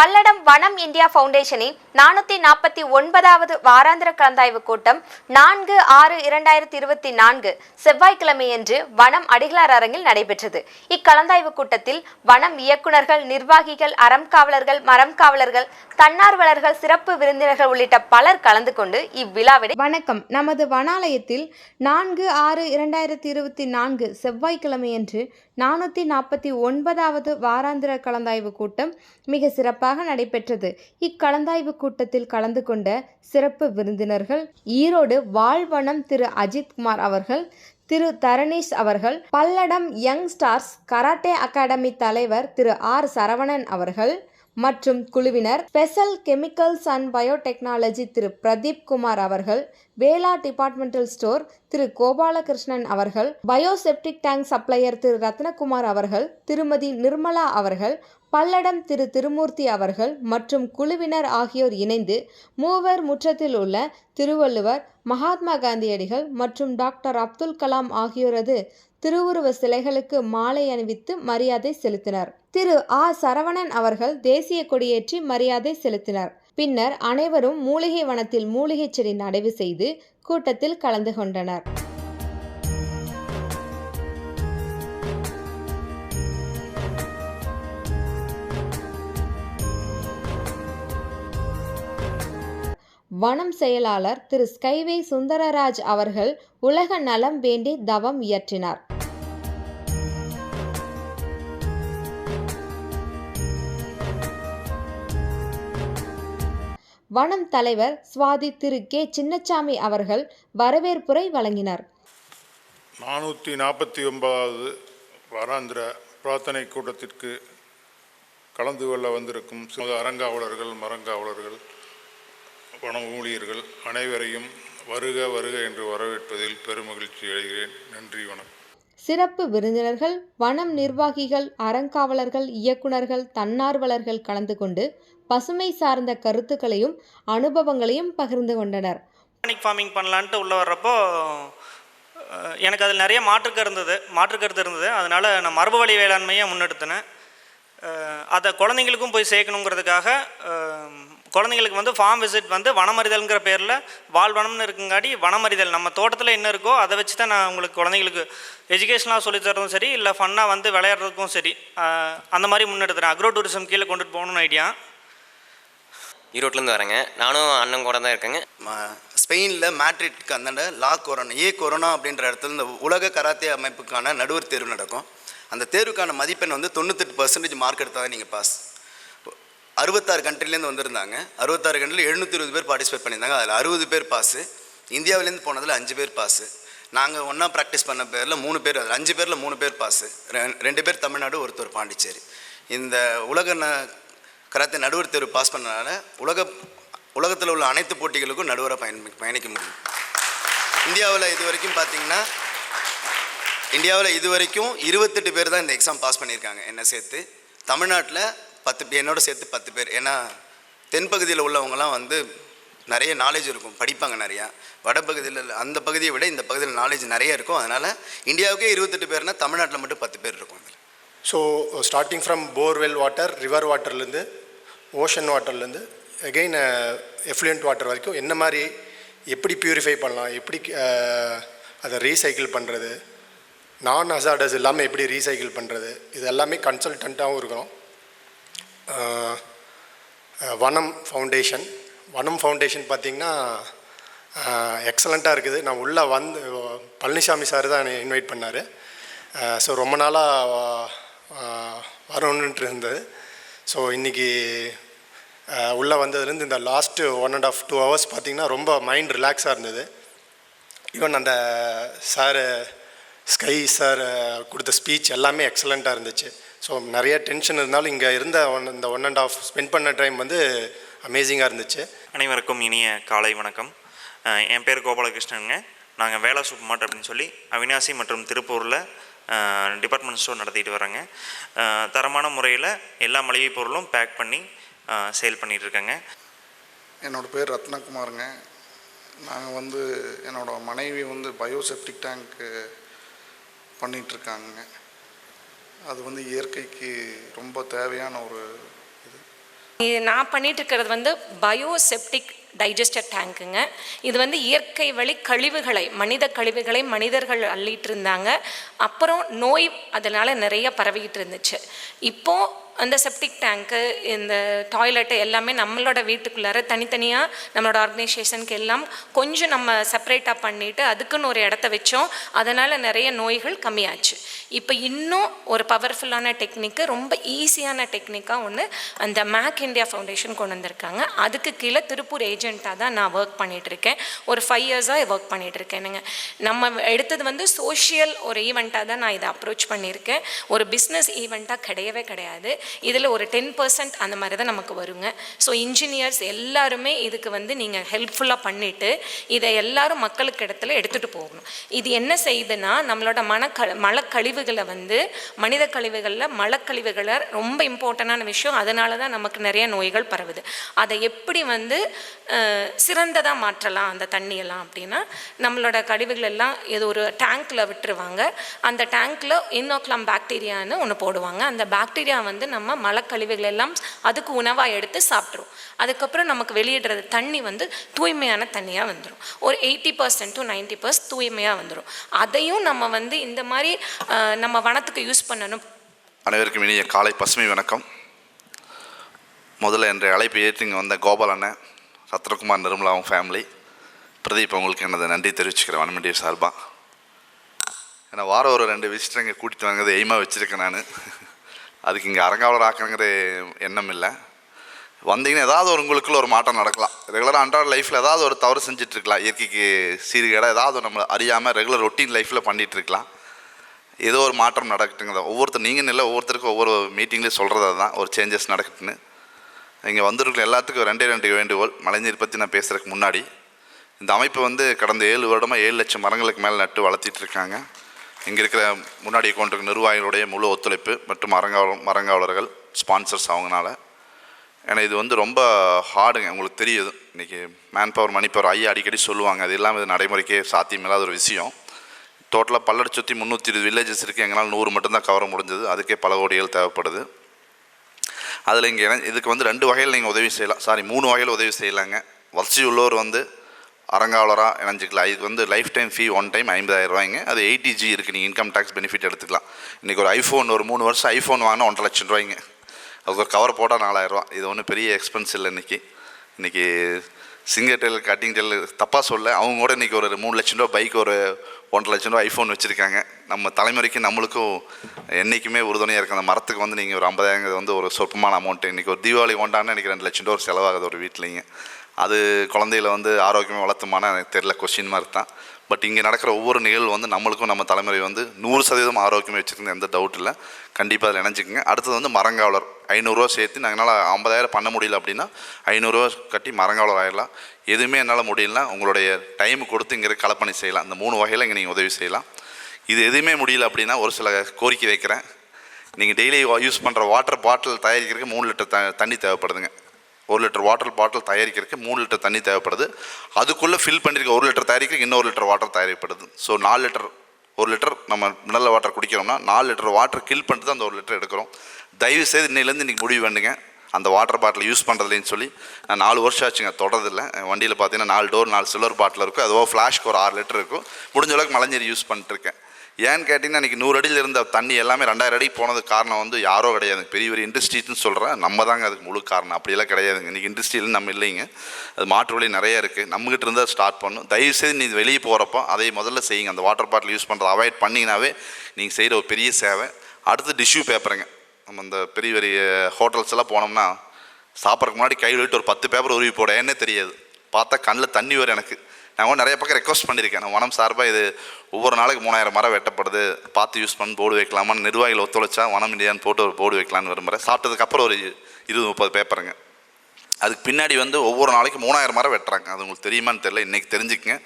பல்லடம் வனம் இந்தியா ஃபவுண்டேஷனின் நானூற்றி நாற்பத்தி ஒன்பதாவது வாராந்திர கலந்தாய்வு கூட்டம் நான்கு ஆறு இரண்டாயிரத்தி இருபத்தி நான்கு செவ்வாய்க்கிழமையன்று வனம் அடிகளார் அரங்கில் நடைபெற்றது. இக்கலந்தாய்வு கூட்டத்தில் வனம் இயக்குனர்கள் நிர்வாகிகள் அறம் காவலர்கள் மரம் காவலர்கள் தன்னார்வலர்கள் சிறப்பு விருந்தினர்கள் உள்ளிட்ட பலர் கலந்து கொண்டு இவ்விழாவிட வணக்கம். நமது வனாலயத்தில் நான்கு ஆறு இரண்டாயிரத்தி இருபத்தி நான்கு செவ்வாய்க்கிழமையன்று நானூற்றி நாற்பத்தி ஒன்பதாவது வாராந்திர கலந்தாய்வு கூட்டம் மிக சிறப்பாக நடைபெற்றது. இக்கலந்தாய்வு கூட்டத்தில் கலந்து கொண்ட சிறப்பு விருந்தினர்கள் ஈரோடு வாழ்வனம் திரு அஜித்குமார் அவர்கள் திரு தரணீஷ் அவர்கள் Palladam young stars karate academy தலைவர் திரு ஆர் சரவணன் அவர்கள் மற்றும் குழுவினர் special chemicals and biotechnology Thiru Pradeep Kumar அவர்கள் வேளா டிபார்ட்மெண்டல் ஸ்டோர் திரு கோபாலகிருஷ்ணன் அவர்கள் bioseptic tank supplier Thiru Rathnakumar அவர்கள் திருமதி நிர்மலா அவர்கள் பல்லடம் திரு திருமூர்த்தி அவர்கள் மற்றும் குழுவினர் ஆகியோர் இணைந்து மூவர் முற்றத்தில் உள்ள திருவள்ளுவர் மகாத்மா காந்தியடிகள் மற்றும் டாக்டர் அப்துல் கலாம் ஆகியோரது திருவுருவ சிலைகளுக்கு மாலை அணிவித்து மரியாதை செலுத்தினர். திரு. ஆ. சரவணன் அவர்கள் தேசிய கொடியேற்றி மரியாதை செலுத்தினர். பின்னர் அனைவரும் மூலிகை வனத்தில் மூலிகை செடி நடவு செய்து கூட்டத்தில் கலந்து கொண்டனர். வனம் செயலாளர் திரு. ஸ்கைவே சுந்தரராஜ் அவர்கள் உலக நலம் வேண்டி தவம் இயற்றினார். வனம் தலைவர் சுவாதி திரு. கே. சின்னச்சாமி அவர்கள் வரவேற்புரை வழங்கினார். நானூற்றி நாற்பத்தி ஒன்பதாவது வாராந்திர பிரார்த்தனை கூட்டத்திற்கு கலந்து கொள்ள வந்திருக்கும் அரங்காவலர்கள் அறங்காவலர்கள் மரங்காவலர்கள் வன ஊழியர்கள் அனைவரையும் வருக வருக என்று வரவேற்பதில் பெருமகிழ்ச்சி அடைகிறேன். நன்றி வணக்கம். சிறப்பு விருந்தினர்கள் வனம் நிர்வாகிகள் அறங்காவலர்கள் இயக்குனர்கள் தன்னார்வலர்கள் கலந்து கொண்டு பசுமை சார்ந்த கருத்துக்களையும் அனுபவங்களையும் பகிர்ந்து கொண்டனர். ஆர்கானிக் ஃபார்மிங் பண்ணலான்ட்டு உள்ளே வர்றப்போ எனக்கு அதில் நிறைய மாற்றுக்கு இருந்தது மாற்று கருத்து இருந்தது. அதனால் நான் மரபு வழி வேளாண்மையை முன்னெடுத்தினேன் அதை குழந்தைங்களுக்கும் போய் சேர்க்கணுங்கிறதுக்காக குழந்தைங்களுக்கு வந்து ஃபார்ம் விசிட் வந்து வனமறிதல்ங்கிற பேரில் வாழ்வனம்னு இருக்குங்காட்டி வனமறிதல். நம்ம தோட்டத்தில் என்ன இருக்கோ அதை வச்சு தான் நான் உங்களுக்கு குழந்தைங்களுக்கு எஜுகேஷனாக சொல்லித் தரதும் சரி இல்லை ஃபன்னாக வந்து விளையாடுறதுக்கும் சரி. அந்த மாதிரி முன்னெடுத்துறேன். அக்ரோ டூரிசம் கீழே கொண்டுட்டு போகணும்னு ஐடியா ஈரோட்லேருந்து வரேங்க. நானும் அண்ணன் கூட தான் இருக்கேங்க. ஸ்பெயினில் மேட்ரிட்க்கு அந்தாண்ட லா கொரோனா ஏ கொரோனா அப்படின்ற இடத்துல இந்த உலக கராத்தே அமைப்புக்கான நடுவர் தேர்வு நடக்கும். அந்த தேர்வுக்கான மதிப்பெண் வந்து தொண்ணூத்தெட்டு பர்சன்டேஜ் மார்க் எடுத்தால் தான் நீங்கள் பாஸ் அறுபத்தாறு கண்ட்ரிலேருந்து வந்திருந்தாங்க. அறுபத்தாறு கண்ட்ரியில் எழுநூற்றி இருபது பேர் பார்ட்டிசிபேட் பண்ணியிருந்தாங்க. அதில் அறுபது பேர் பாஸு இந்தியாவிலேருந்து போனதில் அஞ்சு பேர் பாஸு நாங்கள் ஒன்றா ப்ராக்டிஸ் பண்ண பேரில் மூணு பேர் அதில் அஞ்சு பேரில் மூணு பேர் பாஸு ரெண்டு பேர் தமிழ்நாடு ஒருத்தர் பாண்டிச்சேரி. இந்த உலக ந கராத்தே நடுவர் தேர்வு பாஸ் பண்ணனால உலக உலகத்தில் உள்ள அனைத்து போட்டிகளுக்கும் நடுவராக பயன் பயணிக்க முடியும். இந்தியாவில் இது வரைக்கும் பார்த்தீங்கன்னா இந்தியாவில் இது வரைக்கும் இருபத்தெட்டு பேர் தான் இந்த எக்ஸாம் பாஸ் பண்ணியிருக்காங்க. என்னை சேர்த்து தமிழ்நாட்டில் பத்து பேர் என்னோட சேர்த்து பத்து பேர். ஏன்னா தென்பகுதியில் உள்ளவங்கலாம் வந்து நிறைய நாலேஜ் இருக்கும். படிப்பாங்க நிறையா. வடபகுதியில் அந்த பகுதியை விட இந்த பகுதியில் நாலேஜ் நிறைய இருக்கும். அதனால் இந்தியாவுக்கே இருபத்தெட்டு பேர்னா தமிழ்நாட்டில் மட்டும் பத்து பேர் இருக்கும் அதில். So starting from borewell water river வாட்டர்லேருந்து ocean வாட்டர்லேருந்து அகெயின் எஃப்ளூயன்ட் வாட்டர் வரைக்கும் என்ன மாதிரி எப்படி ப்யூரிஃபை பண்ணலாம் எப்படி uh, அதை ரீசைக்கிள் பண்ணுறது நான் ஹசார்டஸ் இல்லாமல் எப்படி ரீசைக்கிள் பண்ணுறது இது எல்லாமே கன்சல்டண்ட்டாகவும் இருக்கிறோம் வனம் ஃபவுண்டேஷன். வனம் ஃபவுண்டேஷன் பார்த்திங்கன்னா எக்ஸலண்ட்டாக இருக்குது. நான் உள்ளே வந்து பழனிசாமி சார் தான் என்னை இன்வைட் பண்ணார். ஸோ ரொம்ப நாளாக வரணுன்ட்டு இருந்தது. ஸோ இன்றைக்கி உள்ளே வந்ததுலேருந்து இந்த last one and half two hours பார்த்திங்கன்னா ரொம்ப மைண்ட் ரிலாக்ஸாக இருந்தது. ஈவன் அந்த சார் ஸ்கை சார் கொடுத்த ஸ்பீச் எல்லாமே எக்ஸலண்ட்டாக இருந்துச்சு. ஸோ நிறைய டென்ஷன் இருந்தாலும் இங்கே இருந்த ஒன் இந்த ஒன் அண்ட் ஆஃப் ஸ்பெண்ட் பண்ண டைம் வந்து அமேசிங்காக இருந்துச்சு. அனைவருக்கும் இனிய காலை வணக்கம். என் பேர் கோபாலகிருஷ்ணனுங்க. நாங்கள் வேளா சூப்பர் மார்ட் அப்படின்னு சொல்லி அவினாசி மற்றும் திருப்பூரில் டிபார்ட்மெண்ட் ஸ்டோர் நடத்திட்டு வரோங்க தரமான முறையில் எல்லா மளிகை பொருளும் பேக் பண்ணி சேல் பண்ணிட்டு இருக்கேங்க. என்னோடய பேர் ரத்னகுமாருங்க. நாங்கள் வந்து என்னோட மனைவி வந்து பயோசெப்டிக் டேங்க்கு பண்ணிகிட்ருக்காங்க அது வந்து இயற்கைக்கு ரொம்ப தேவையான ஒரு இது. நான் பண்ணிட்டு இருக்கிறது வந்து பயோசெப்டிக் டைஜஸ்டர் டேங்க்குங்க இது வந்து இயற்கை வழி கழிவுகளை மனித கழிவுகளை மனிதர்கள் அள்ளிட்டு இருந்தாங்க அப்புறம் நோய் அதனால் நிறைய பரவிக்கிட்டு இருந்துச்சு இப்போது அந்த செப்டிக் டேங்க்கு இந்த டாய்லெட்டு எல்லாமே நம்மளோட வீட்டுக்குள்ளார தனித்தனியாக நம்மளோட ஆர்கனைசேஷனுக்கு எல்லாம் கொஞ்சம் நம்ம செப்பரேட்டாக பண்ணிவிட்டு அதுக்குன்னு ஒரு இடத்த வச்சோம். அதனால் நிறைய நோய்கள் கம்மியாச்சு. இப்போ இன்னும் ஒரு பவர்ஃபுல்லான டெக்னிக்கு ரொம்ப ஈஸியான டெக்னிக்காக ஒன்று அந்த மேக் இந்தியா ஃபவுண்டேஷன் கொண்டு வந்திருக்காங்க. அதுக்கு கீழே திருப்பூர் ஏஜென்ட்டாக தான் நான் ஒர்க் பண்ணிகிட்டு இருக்கேன் ஒரு ஃபைவ் இயர்ஸாக ஒர்க் பண்ணிகிட்டு இருக்கேனுங்க நம்ம எடுத்தது வந்து சோஷியல் ஒரு ஈவெண்ட்டாக தான் நான் இதை அப்ரோச் பண்ணியிருக்கேன். ஒரு பிஸ்னஸ் ஈவெண்ட்டாக கிடையவே கிடையாது. இதில் ஒரு டென் பர்சன்ட் அந்த மாதிரி தான் நமக்கு வருங்க. ஸோ இன்ஜினியர்ஸ் எல்லாருமே இதுக்கு வந்து நீங்கள் ஹெல்ப்ஃபுல்லாக பண்ணிவிட்டு இதை எல்லாரும் மக்களுக்கு இடத்துல எடுத்துகிட்டு போகணும். இது என்ன செய்யுதுன்னா நம்மளோட மனக்க கழிவுகளை வந்து மனித கழிவுகளில் மலக்கழிவுகளை ரொம்ப இம்பார்ட்டண்டான விஷயம். அதனால தான் நமக்கு நிறைய நோய்கள் பரவுது. அதை எப்படி வந்து சிறந்ததாக மாற்றலாம் அந்த தண்ணியெல்லாம் அப்படின்னா நம்மளோட கழிவுகள் எல்லாம் இது ஒரு டேங்க்கில் விட்டுருவாங்க. அந்த டேங்க்கில் இன்னோக்லாம் பாக்டீரியான்னு ஒன்று போடுவாங்க. அந்த பாக்டீரியா வந்து நம்ம மலக்கழிவுகள் எல்லாம் அதுக்கு உணவாக எடுத்து சாப்பிட்ருவோம் அதுக்கப்புறம் நமக்கு வெளியிடுறது தண்ணி வந்து தூய்மையான தண்ணியாக வந்துடும் ஒரு eighty percent to ninety percent தூய்மையாக வந்துடும் அதையும் நம்ம வந்து இந்த மாதிரி நம்ம வனத்துக்கு யூஸ் பண்ணணும். அனைவருக்கும் இனிய காலை பசுமை வணக்கம். முதல்ல என்ற அழைப்பு ஏற்று இங்கே வந்த கோபால் அண்ணன் ரத்னகுமார் நிர்மலாவும் ஃபேமிலி பிரதீப் உங்களுக்கு எனது நன்றி தெரிவிச்சுக்கிறேன் வனமண்டிய சார்பாக ஏன்னா வாரம் ஒரு ரெண்டு விசிட்டர் இங்கே கூட்டிகிட்டு வாங்கிறது எய்மாக வச்சுருக்கேன் நான். அதுக்கு இங்கே அரங்காவலர் ஆக்கணுங்கிற எண்ணம் இல்லை. வந்தீங்கன்னா ஏதாவது ஒரு உங்களுக்குள்ள ஒரு மாற்றம் நடக்கலாம். ரெகுலராக அன்றாட லைஃப்பில் ஏதாவது ஒரு தவறு செஞ்சுட்டு இருக்கலாம். இயற்கைக்கு சீர்கேடாக ஏதாவது நம்ம அறியாமல் ரெகுலர் ரொட்டீன் லைஃப்பில் பண்ணிகிட்ருக்கலாம் ஏதோ ஒரு மாற்றம் நடக்கட்டுங்கிறத ஒவ்வொருத்தர் நீங்கள் இல்லை ஒவ்வொருத்தருக்கும் ஒவ்வொரு மீட்டிங்லேயும் சொல்கிறது தான் ஒரு சேஞ்சஸ் நடக்கட்டுன்னு இங்கே வந்திருக்கிற எல்லாத்துக்கும் ரெண்டே ரெண்டு வேண்டுகோள். மழைநீர் பற்றி நான் பேசுகிறதுக்கு முன்னாடி. இந்த அமைப்பு வந்து கடந்த ஏழு வருடமாக ஏழு லட்சம் மரங்களுக்கு மேலே நட்டு வளர்த்திட்டு இருக்காங்க. இங்கே இருக்கிற முன்னாடி கொண்டிருக்க நிர்வாகிகளுடைய முழு ஒத்துழைப்பு மற்றும் மரங்காவல் மரங்காவலர்கள் ஸ்பான்சர்ஸ் அவங்கனால. ஏன்னா இது வந்து ரொம்ப ஹார்டுங்க உங்களுக்கு தெரியுது இன்றைக்கி மேன் பவர் மணி பவர் ஐயா அடிக்கடி சொல்லுவாங்க. அது இல்லாமல் இது நடைமுறைக்கே சாத்தியமில்லாத ஒரு விஷயம். டோட்டலாக பல்லடி சுற்றி முந்நூற்றி இருபது வில்லேஜஸ் இருக்குது எங்களால் நூறு மட்டும்தான் கவர முடிஞ்சது. அதுக்கே பல கோடிகள் தேவைப்படுது. அதில் இங்கே இதுக்கு வந்து ரெண்டு வகையில் நீங்கள் உதவி செய்யலாம். சாரி மூணு வகையில் உதவி செய்யலாங்க. வசதி உள்ளவர் வந்து அறங்காவலராக இணைஞ்சிக்கலாம். இதுக்கு வந்து lifetime fee one time ஐம்பதாயிரம் ரூபாய்ங்க. அது எயிட்டி ஜி இருக்குது நீங்கள் இன்கம் டேக்ஸ் பெனிஃபிட் எடுத்துக்கலாம். இன்றைக்கி ஒரு ஐஃபோன் ஒரு மூணு வருஷம் ஐஃபோன் வாங்கினா ஒன்றரை லட்சம் ரூபாய்ங்க. அதுக்கு ஒரு கவர் போட்டால் நாலாயிரரூவா இது ஒன்றும் பெரிய எக்ஸ்பென்ஸ் இல்லை இன்றைக்கி இன்றைக்கி சிங்கர் டெல் கட்டிங் டெல் தப்பாக சொல்ல அவங்க கூட இன்றைக்கி ஒரு மூணு லட்சம் ரூபா பைக் ஒரு ஒன்றரை லட்சம் ரூபா ஐஃபோன் வச்சுருக்காங்க. நம்ம தலைமுறைக்கு நம்மளுக்கும் என்றைக்குமே உறுதுணையாக இருக்குது அந்த மரத்துக்கு வந்து நீங்கள் ஒரு ஐம்பதாயிரம் வந்து ஒரு சொற்பமான அமௌண்ட்டு இன்றைக்கி ஒரு தீபாவளி கொண்டாடினா இன்றைக்கி ரெண்டு லட்சம் ரூபா ஒரு செலவாகுது ஒரு வீட்லைங்க அது குழந்தைகளை வந்து ஆரோக்கியமாக வளர்த்துமான எனக்கு தெரில கொஸ்டின் மாதிரி தான். பட் இங்கே நடக்கிற ஒவ்வொரு நிகழ்வு வந்து நம்மளுக்கும் நம்ம தலைமுறை வந்து நூறு சதவீதம் ஆரோக்கியமாக வச்சுருந்த எந்த டவுட் இல்லை. கண்டிப்பாக அதில் இணைஞ்சிக்கங்க. அடுத்தது வந்து மரங்காவலர். ஐநூறுரூவா சேர்த்து நாங்களால் என்னால் ஐம்பதாயிரம் பண்ண முடியல அப்படின்னா ஐநூறுரூவா கட்டி மரங்காவலர் ஆயிடலாம் எதுவுமே என்னால் முடியலனா உங்களுடைய டைம் கொடுத்து இங்கே கலப்பணி செய்யலாம். இந்த மூணு வகையில் இங்கே நீங்கள் உதவி செய்யலாம். இது எதுவுமே முடியல அப்படின்னா ஒரு சில கோரிக்கை வைக்கிறேன். நீங்கள் டெய்லி யூஸ் பண்ணுற வாட்டர் பாட்டில் தயாரிக்கிறதுக்கு மூணு லிட்டர் த தண்ணி தேவைப்படுதுங்க. ஒரு லிட்டர் வாட்டர் பாட்டில் தயாரிக்கிறதுக்கு மூணு லிட்டர் தண்ணி தேவைப்படுது. அதுக்குள்ளே ஃபில் பண்ணியிருக்க ஒரு லிட்டர் தயாரிக்கிறதுக்கு இன்னொரு லிட்டர் வாட்டர் தயாரிக்கப்படுது. ஸோ நாலு லிட்டர் ஒரு லிட்டர் நம்ம மினரல் வாட்டர் குடிக்கிறோம்னா நாலு லிட்டர் வாட்டர் கில் பண்ணிட்டு தான் அந்த ஒரு லிட்டர் எடுக்கிறோம். தயவு செய்து இன்னிலேருந்து இன்றைக்கி முடிவு பண்ணுங்க. அந்த வாட்டர் பாட்டில் யூஸ் பண்ணுறதுலேன்னு சொல்லி நான் நாலு வருஷம் ஆச்சுங்க தொடரதில்லை வண்டியில் பார்த்தீங்கன்னா நாலு டோர் நாலு சில்வர் பாட்டில் இருக்கும் அதுவோ ஃப்ளாஷ்க்கு ஒரு ஆறு லிட்டர் இருக்கும். முடிஞ்ச அளவுக்கு மழைநீர் யூஸ் பண்ணிட்டுருக்கேன் ஏன்னு கேட்டிங்கன்னா இன்றைக்கி நூறு அடியில் இருந்த தண்ணி எல்லாமே ரெண்டாயிரம் அடிக்கு போனதுக்கு காரணம் வந்து யாரோ கிடையாது. பெரிய பெரிய இண்டஸ்ட்ரீஸ்னு சொல்கிறேன் நம்ம தாங்க அதுக்கு முழு காரணம். அப்படியெல்லாம் கிடையாதுங்க. இன்றைக்கி இண்டஸ்ட்ரியில் நம்ம இல்லைங்க. அது மாற்று வழி நிறையா இருக்குது நம்மகிட்ட இருந்தால் ஸ்டார்ட் பண்ணும். தயவுசெய்து நீ வெளியே போகிறப்போ அதை முதல்ல செய்யுங்க. அந்த வாட்டர் பாட்டில் யூஸ் பண்ணுறதை அவாய்ட் பண்ணிங்கனாவே நீங்கள் செய்கிற ஒரு பெரிய சேவை. அடுத்து டிஷ்யூ பேப்பருங்க நம்ம இந்த பெரிய பெரிய ஹோட்டல்ஸ் எல்லாம் போனோம்னா சாப்பிட்றதுக்கு முன்னாடி கையில் விட்டு ஒரு பத்து பேப்பர் உருவி போட. என்னே தெரியாது. பார்த்தா கண்ணில் தண்ணி வரும் எனக்கு. நான் நிறைய பக்கம் ரெக்வஸ்ட் பண்ணியிருக்கேன். நான் வனம் சார்பாக இது ஒவ்வொரு நாளைக்கு மூணாயிரம் மரம் வெட்டப்படுது. பார்த்து யூஸ் பண்ணி போர்டு வைக்கலாமான்னு நிர்வாகிகள் ஒத்துழைச்சா வனம் இந்தியான்னு போட்டு ஒரு போர்டு வைக்கலான்னு விரும்புகிறேன் சாப்பிட்டதுக்கப்புறம் ஒரு இருபது முப்பது பேப்பருங்க அதுக்கு பின்னாடி வந்து ஒவ்வொரு நாளைக்கு மூணாயிரம் மரம் வெட்டுறாங்க. அது உங்களுக்கு தெரியுமான்னு தெரியல. இன்றைக்கி தெரிஞ்சுக்கங்க.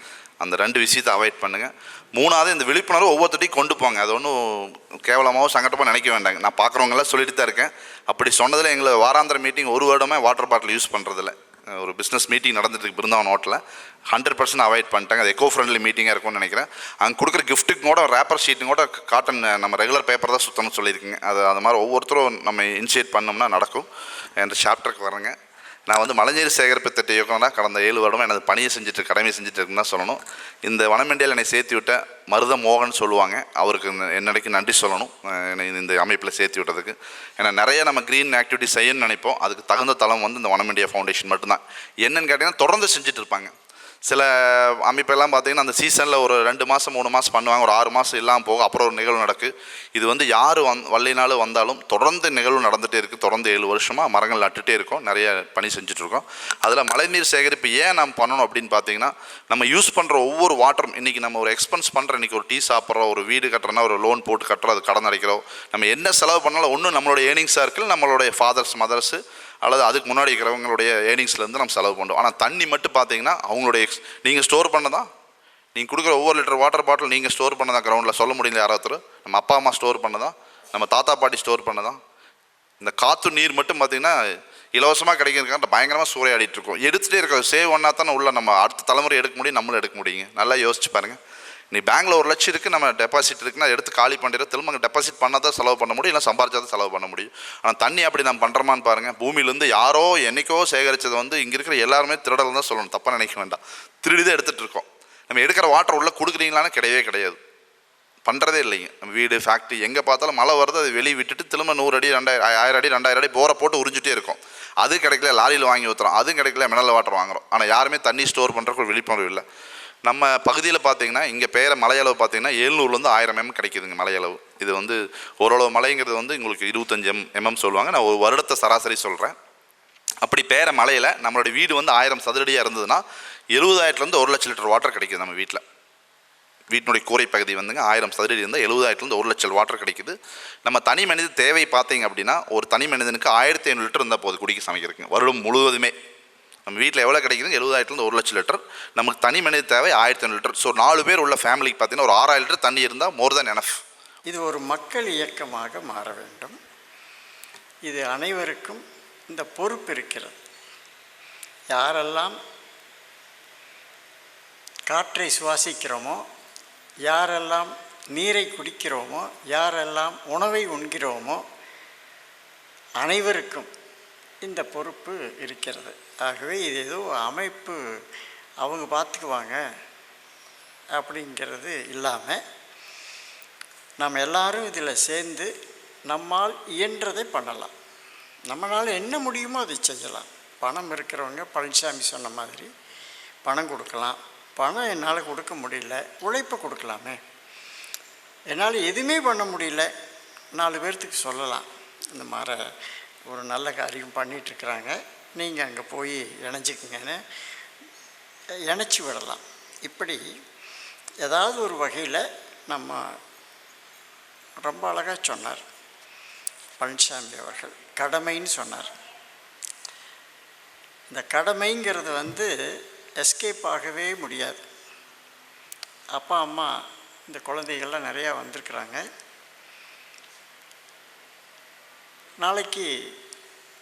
அந்த ரெண்டு விஷயத்தை அவாய்ட் பண்ணுங்கள் மூணாவது இந்த விழிப்புணர்வு ஒவ்வொருத்தட்டையும் கொண்டு போங்க. அது ஒன்றும் கேவலமாகவும் சங்கட்டமாக நினைக்க வேண்டாங்க. நான் பார்க்குறவங்களாம் சொல்லிட்டு தான் இருக்கேன். அப்படி சொன்னதில் எங்களை வாராந்திர மீட்டிங் ஒரு வருடமே வாட்டர் பாட்டில் யூஸ் பண்ணுறதில்ல ஒரு பிஸ்னஸ் மீட்டிங் நடந்துட்டு இருக்கு. பிருந்தாவன் ஹோட்டலில் ஹண்ட்ரட் பர்சன்ட் அவாய்ட் பண்ணிட்டாங்க. அது எக்கோ ஃப்ரெண்ட்லி மீட்டிங்காக இருக்கும்னு நினைக்கிறேன். அங்கே கொடுக்குற கிஃப்ட்டுக்கு கூட ரேப்பர் ஷீட்டும் கூட காட்டன் நம்ம ரெகுலர் பேப்பர் தான் சுத்தம்னு சொல்லியிருக்கீங்க. அது அது மாதிரி ஒவ்வொருத்தரும் நம்ம இனிஷியேட் பண்ணோம்னா நடக்கும். என்ற சாப்டருக்கு வரேங்க. நான் வந்து மலைநீர் சேகரிப்பு திட்ட இயக்கம்னா கடந்த ஏழு வருடம் எனது பணியை செஞ்சுட்டு கடமையை செஞ்சுட்டு இருக்குன்னு தான் சொல்லணும். இந்த வனமெண்டியில் என்னை சேர்த்து விட்ட மருத மோகன் சொல்லுவாங்க. அவருக்கு என்னடைக்கு நன்றி சொல்லணும். என்னை இந்த அமைப்பில் சேர்த்து விட்டதுக்கு. ஏன்னா நிறைய நம்ம க்ரீன் ஆக்டிவிட்டி செய்யணும்னு நினைப்போம். அதுக்கு தகுந்த தளம் வந்து இந்த வனமெண்டியா ஃபவுண்டேஷன் மட்டும்தான். என்னன்னு கேட்டிங்கன்னா தொடர்ந்து செஞ்சுட்டு இருப்பாங்க. சில அமைப்பெல்லாம் பார்த்தீங்கன்னா அந்த சீசனில் ஒரு ரெண்டு மாதம் மூணு மாதம் பண்ணுவாங்க. ஒரு ஆறு மாதம் இல்லாமல் போக அப்புறம் ஒரு நிகழ்வு நடக்கு. இது வந்து யார் வந் வள்ளினாலும் வந்தாலும் தொடர்ந்து நிகழ்வு நடந்துகிட்டே இருக்குது தொடர்ந்து ஏழு வருஷமாக மரங்கள் நட்டுகிட்டே இருக்கோம். நிறைய பணி செஞ்சுட்ருக்கோம். அதில் மழைநீர் சேகரிப்பு ஏன் நம்ம பண்ணணும் அப்படின்னு பார்த்தீங்கன்னா நம்ம யூஸ் பண்ணுற ஒவ்வொரு வாட்டரும் இன்றைக்கி நம்ம ஒரு எக்ஸ்பென்ஸ் பண்ணுற இன்றைக்கி ஒரு டீ சாப்பிட்றோம் ஒரு வீடு கட்டுறோன்னா ஒரு லோன் போட்டு கட்டுறோம் அது கடன் அடைக்கிறோம். நம்ம என்ன செலவு பண்ணாலும் ஒன்றும் நம்மளோட ஏர்னிங்ஸாக இருக்குது நம்மளுடைய ஃபாதர்ஸ் மதர்ஸு அல்லது அதுக்கு முன்னாடி இருக்கிறவங்களுடைய ஏர்னிங்ஸ்லேருந்து நம்ம செலவு பண்ணுறோம் ஆனால் தண்ணி மட்டும் பார்த்தீங்கன்னா அவங்களுடைய எக்ஸ் நீங்கள் ஸ்டோர் பண்ணதா? நீங்கள் கொடுக்குற ஒவ்வொரு லிட்டர் வாட்டர் பாட்டில் நீங்கள் ஸ்டோர் பண்ணதா? கிரவுண்டில் சொல்ல முடியல யாராவது நம்ம அப்பா அம்மா ஸ்டோர் பண்ணதா? நம்ம தாத்தா பாட்டி ஸ்டோர் பண்ணதா? இந்த காற்று நீர் மட்டும் பார்த்தீங்கன்னா இலவசமாக கிடைக்கிறதுக்காக பயங்கரமாக சூறையாடிட்டு இருக்கோம். எடுத்துகிட்டே இருக்கிற சேவ் ஒன்றா தானே உள்ள நம்ம அடுத்த தலைமுறை எடுக்க முடியும் நம்மளும் எடுக்க முடியுங்க. நல்லா யோசிச்சு பாருங்கள் நீ பேங்க்கில் ஒரு லட்சம் இருக்குது நம்ம டெபாசிட் இருக்குன்னா எடுத்து காலி பண்ணிடுற திரும்ப டெபாசிட் பண்ணால் தான் செலவு பண்ண முடியும் இல்லை சம்பாரிச்சா தான் செலவு பண்ண முடியும். ஆனால் தண்ணி அப்படி நம்ம பண்ணுறோமான்னு பாருங்கள் பூமியிலேருந்து யாரோ என்னைக்கோ சேகரித்தது வந்து இங்கே இருக்கிற எல்லாருமே திருடல் தான் சொல்லணும் தப்பாக நினைக்க வேண்டாம். திருடி தான் எடுத்துகிட்டு இருக்கோம். நம்ம எடுக்கிற வாட்டர் உள்ளே கொடுக்குறீங்களான்னு கிடையவே கிடையாது. பண்ணுறதே இல்லைங்க. நம்ம வீடு ஃபேக்ட்ரி எங்கே பார்த்தாலும் மழை வருது அதை வெளியே விட்டுட்டு திரும்ப நூறு அடி ரெண்டாயிரம் ஆயிரம் அடி ரெண்டாயிரம் அடி போரை போட்டு உறிஞ்சிட்டே இருக்கும். அது கிடைக்கல லாரியில் வாங்கி ஊற்றுறோம் அதுவும் கிடைக்கல மினல் வாட்டர் வாங்குறோம். ஆனால் யாருமே தண்ணி ஸ்டோர் பண்ணுறக்கு ஒரு விழிப்புணர்வு இல்லை. நம்ம பகுதியில் பார்த்தீங்கன்னா இங்கே பெயர மலையளவு பார்த்தீங்கன்னா ஏழ்நூறுலேருந்து ஆயிரம் எம் கிடைக்குதுங்க மலையளவு. இது வந்து ஓரளவு மலைங்கிறது வந்து உங்களுக்கு இருபத்தஞ்சி எம் எம்எம் சொல்லுவாங்க. நான் ஒரு வருடத்தை சராசரி சொல்கிறேன் அப்படி பேர மலையில் நம்மளுடைய வீடு வந்து ஆயிரம் சதுரடியாக இருந்ததுன்னா எழுபதாயிரத்துலேருந்து ஒரு லட்சம் லிட்டர் வாட்டர் கிடைக்குது நம்ம வீட்டில் வீட்டினுடைய கூரை பகுதி வந்துங்க ஆயிரம் சதுரடி இருந்தால் எழுபதாயிரத்துலேருந்து ஒரு லட்சம் வாட்டர் கிடைக்குது. நம்ம தனி மனித தேவை பார்த்தீங்க அப்படின்னா ஒரு தனி மனிதனுக்கு ஆயிரத்தி ஐநூறு லிட்டர் இருந்தால் போது குடிக்க சமைக்கிறதுக்கு. வருடம் முழுவதுமே. நம்ம வீட்டில் எவ்வளோ கிடைக்குது எழுபதாயிரத்துலேருந்து ஒரு லட்சம் லிட்டர். நமக்கு தனி மனித தேவை ஆயிரத்தி ஐநூறு லிட்டர். ஸோ நாலு பேர் உள்ள ஃபேமிலிக்கு பார்த்தீங்கன்னா ஒரு ஆறாயிரம் லிட்டர் தண்ணி இருந்தால் மோர் தேன் எனஃப் இது ஒரு மக்கள் இயக்கமாக மாற வேண்டும். இது அனைவருக்கும் இந்த பொறுப்பு இருக்கிறது. யாரெல்லாம் காற்றை சுவாசிக்கிறோமோ யாரெல்லாம் நீரை குடிக்கிறோமோ யாரெல்லாம் உணவை உண்கிறோமோ அனைவருக்கும் இந்த பொறுப்பு இருக்கிறது. ஆகவே இது ஏதோ அமைப்பு அவங்க பார்த்துக்குவாங்க அப்படிங்கிறது இல்லாமல் நம்ம எல்லாரும் இதில் சேர்ந்து நம்மால் இயன்றதை பண்ணலாம். நம்மளால் என்ன முடியுமோ அதை செய்யலாம். பணம் இருக்கிறவங்க பழனிசாமி சொன்ன மாதிரி பணம் கொடுக்கலாம். பணம் என்னால் கொடுக்க முடியல உழைப்பை கொடுக்கலாமே. என்னால் எதுவுமே பண்ண முடியல. நாலு பேர்த்துக்கு சொல்லலாம். இந்த மாதிரி ஒரு நல்ல காரியம் பண்ணிகிட்ருக்குறாங்க நீங்கள் அங்கே போய் இணைஞ்சிக்கங்கன்னு இணைச்சி விடலாம். இப்படி ஏதாவது ஒரு வகையில் நம்ம ரொம்ப அழகாக சொன்னார். பழனிசாமி அவர்கள் கடமைன்னு சொன்னார். இந்த கடமைங்கிறது வந்து எஸ்கேப் ஆகவே முடியாது. அப்பா அம்மா இந்த குழந்தைகள்லாம் நிறையா வந்திருக்கிறாங்க. நாளைக்கு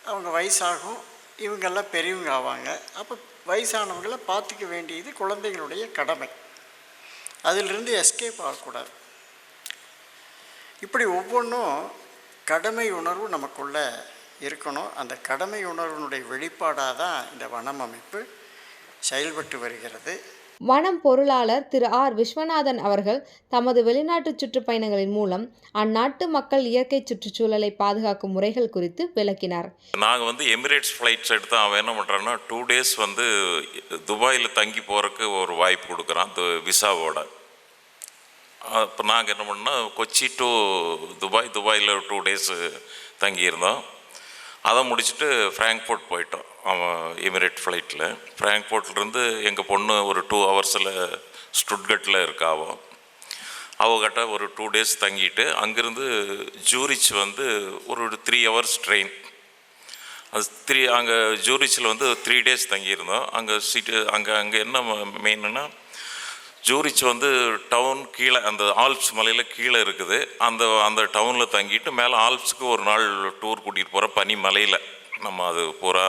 அவங்க வயசாகும். இவங்கெல்லாம் பெரியவங்க ஆவாங்க. அப்போ வயசானவங்கள பார்த்துக்க வேண்டியது குழந்தைகளுடைய கடமை. அதிலிருந்து எஸ்கேப் ஆகக்கூடாது. இப்படி ஒவ்வொன்றும் கடமை உணர்வு நமக்குள்ள இருக்கணும். அந்த கடமை உணர்வினுடைய வெளிப்பாடாக தான் இந்த வனம் அமைப்பு செயல்பட்டு வருகிறது. வனம் பொருளாளர் திரு ஆர். விஸ்வநாதன் அவர்கள் தமது வெளிநாட்டு சுற்றுப்பயணங்களின் மூலம் அந்நாட்டு மக்கள் இயற்கை சுற்றுச்சூழலை பாதுகாக்கும் முறைகள் குறித்து விளக்கினார். நாங்கள் வந்து எமிரேட்ஸ் ஃப்ளைட்ஸ் எடுத்து அவன் என்ன பண்ணுறான்னா டூ டேஸ் வந்து துபாயில் தங்கி போகிறதுக்கு ஒரு வாய்ப்பு கொடுக்குறான் விசாவோட. அப்போ நாங்கள் என்ன பண்ணோம் கொச்சி டு துபாய் துபாயில் டூ டேஸ் தங்கியிருந்தோம். அதை முடிச்சுட்டு ஃப்ராங்க்ஃபோர்ட் போயிட்டோம். எமிரேட் ஃப்ளைட்டில் ஃப்ராங்க்ஃபோர்ட்லேருந்து எங்கள் பொண்ணு ஒரு டூ ஹவர்ஸில் ஸ்டுட்கட்டில் இருக்காவோ அவகிட்ட ஒரு டூ டேஸ் தங்கிட்டு அங்கேருந்து ஜூரிச் வந்து ஒரு த்ரீ ஹவர்ஸ் ட்ரெயின் அது த்ரீ அங்கே ஜூரிச்சில் வந்து த்ரீ டேஸ் தங்கியிருந்தோம். அங்கே சீட்டு அங்கே அங்கே என்ன மெயின்னா ஜூரிச் வந்து டவுன் கீழே அந்த ஆல்ப்ஸ் மலையில் கீழே இருக்குது. அந்த அந்த டவுனில் தங்கிட்டு மேலே ஆல்ப்ஸுக்கு ஒரு நாள் டூர் கூட்டிகிட்டு போகிற பனி மலையில் நம்ம அது பூரா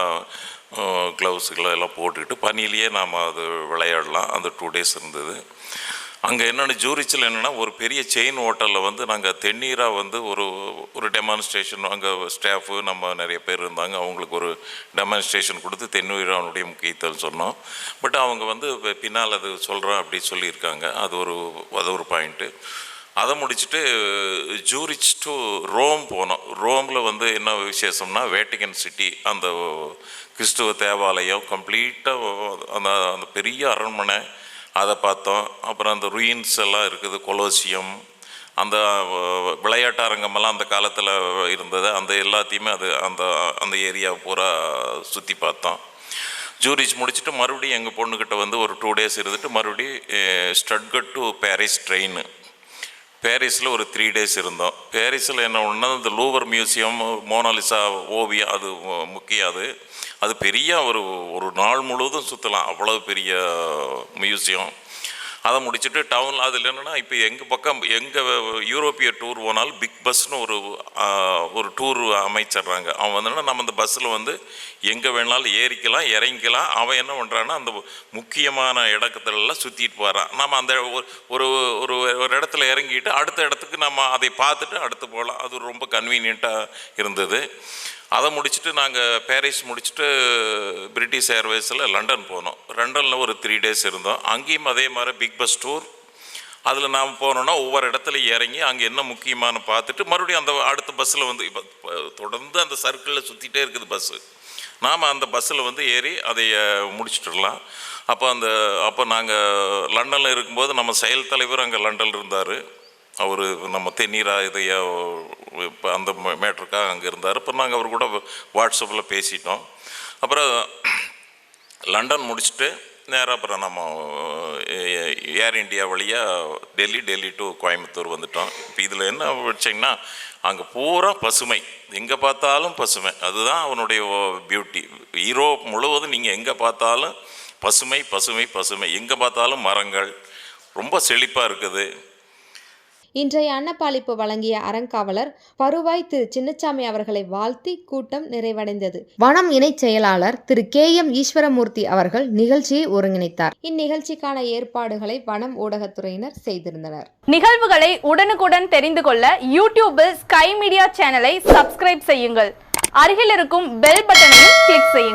க்ளவுஸுகளை எல்லாம் போட்டுக்கிட்டு பனியிலேயே நாம் அது விளையாடலாம். அந்த டூ டேஸ் இருந்தது. அங்கே என்னென்ன ஜூரிச்சில் என்னென்னா ஒரு பெரிய செயின் ஹோட்டலில் வந்து நாங்கள் தென்னீராக வந்து ஒரு ஒரு டெமான்ஸ்ட்ரேஷன் அங்கே ஸ்டாஃபு நம்ம நிறைய பேர் இருந்தாங்க. அவங்களுக்கு ஒரு டெமான்ஸ்ட்ரேஷன் கொடுத்து தென்னீரானுடைய முக்கியத்துவம் சொன்னோம். பட் அவங்க வந்து பின்னால் அது சொல்கிறோம் அப்படி சொல்லியிருக்காங்க. அது ஒரு அது ஒரு பாயிண்ட்டு அதை முடிச்சுட்டு ஜூரிச் டு ரோம் போனோம். ரோமில் வந்து என்ன விசேஷம்னா வேட்டிகன் சிட்டி அந்த கிறிஸ்துவ தேவாலயம் கம்ப்ளீட்டாக அந்த அந்த பெரிய அரண்மனை அதை பார்த்தோம். அப்புறம் அந்த ருயின்ஸ் எல்லாம் இருக்குது கொலோசியம் அந்த அஹ், விளையாட்டு அரங்கமெல்லாம் அந்த காலத்தில் இருந்தது. அந்த எல்லாத்தையுமே அது அந்த அந்த ஏரியா பூரா சுற்றி பார்த்தோம். ஜூரிச் முடிச்சுட்டு மறுபடியும் எங்கள் பொண்ணுக்கிட்ட வந்து ஒரு டூ டேஸ் இருந்துட்டு மறுபடியும் ஸ்டட்கட் டு பாரிஸ் ட்ரெயின். பாரிஸில் ஒரு த்ரீ டேஸ் இருந்தோம். பாரிஸில் என்ன ஒன்றா இந்த லூவர் மியூசியம் மோனாலிசா ஓவியம் அது முக்கியம் அது. அது பெரிய ஒரு ஒரு நாள் முழுவதும் சுற்றலாம் அவ்வளோ பெரிய மியூசியம். அதை முடிச்சுட்டு டவுனில் அதில் என்னென்னா இப்போ எங்கள் பக்கம் எங்கள் யூரோப்பிய டூர் போனாலும் பிக் பஸ்னு ஒரு ஒரு டூர் அமைச்சிடுறாங்க அவன் வந்து நம்ம அந்த பஸ்ஸில் வந்து எங்கே வேணாலும் ஏறிக்கலாம் இறங்கிக்கலாம். அவன் என்ன பண்ணுறான்னா அந்த முக்கியமான இடத்துலலாம் சுற்றிட்டு போகிறான் நம்ம அந்த ஒரு ஒரு ஒரு ஒரு இடத்துல இறங்கிட்டு அடுத்த இடத்துக்கு நம்ம அதை பார்த்துட்டு அடுத்து போகலாம். அது ரொம்ப கன்வீனியண்ட்டாக இருந்தது. அதை முடிச்சுட்டு நாங்கள் பாரிஸ் முடிச்சுட்டு பிரிட்டிஷ் ஏர்வேஸில் லண்டன் போனோம். லண்டனில் ஒரு த்ரீ டேஸ் இருந்தோம். அங்கேயும் அதே மாதிரி பிக் பஸ் டூர் அதில் நாம் போனோன்னா ஒவ்வொரு இடத்துல இறங்கி அங்கே என்ன முக்கியமான பார்த்துட்டு மறுபடியும் அந்த அடுத்த பஸ்ஸில் வந்து இப்போ தொடர்ந்து அந்த சர்க்கிளில் சுற்றிட்டே இருக்குது பஸ்ஸு நாம் அந்த பஸ்ஸில் வந்து ஏறி அதை முடிச்சுட்டுடலாம். அப்போ அந்த அப்போ நாங்கள் லண்டனில் இருக்கும்போது நம்ம செயல் தலைவர் அங்கே லண்டனில் இருந்தார். அவர் நம்ம தென்னீரா இதையா இப்போ அந்த மேட்ருக்காக அங்கே இருந்தார். இப்போ நாங்கள் அவர் கூட வாட்ஸ்அப்பில் பேசிட்டோம். அப்புறம் லண்டன் முடிச்சுட்டு நேராக அப்புறம் நம்ம ஏர் இண்டியா வழியாக டெல்லி டெல்லி டு கோயம்புத்தூர் வந்துட்டோம். இப்போ இதில் என்ன வச்சிங்கன்னா அங்கே பூரா பசுமை. எங்கே பார்த்தாலும் பசுமை. அதுதான் அவனுடைய பியூட்டி ஈரோப் முழுவதும் நீங்கள் எங்கே பார்த்தாலும் பசுமை பசுமை பசுமை. எங்கே பார்த்தாலும் மரங்கள். ரொம்ப செழிப்பாக இருக்குது. இன்றைய அன்னப்பாளிப்பு வழங்கிய அறங்காவலர் பருவாய் திரு சின்னசாமி அவர்களை வாழ்த்தி கூட்டம் நிறைவடைந்தது. வனம் இணைச் செயலாளர் திரு கே எம் ஈஸ்வரமூர்த்தி அவர்கள் நிகழ்ச்சியை ஒருங்கிணைத்தார். இந்நிகழ்ச்சிக்கான ஏற்பாடுகளை வனம் ஊடகத்துறையினர் செய்திருந்தனர். நிகழ்வுகளை உடனுக்குடன் தெரிந்து கொள்ள யூடியூபில் ஸ்கை மீடியா சேனலை சப்ஸ்கிரைப் செய்யுங்கள். அருகில் இருக்கும் பெல் பட்டனையும் கிளிக் செய்யுங்கள்.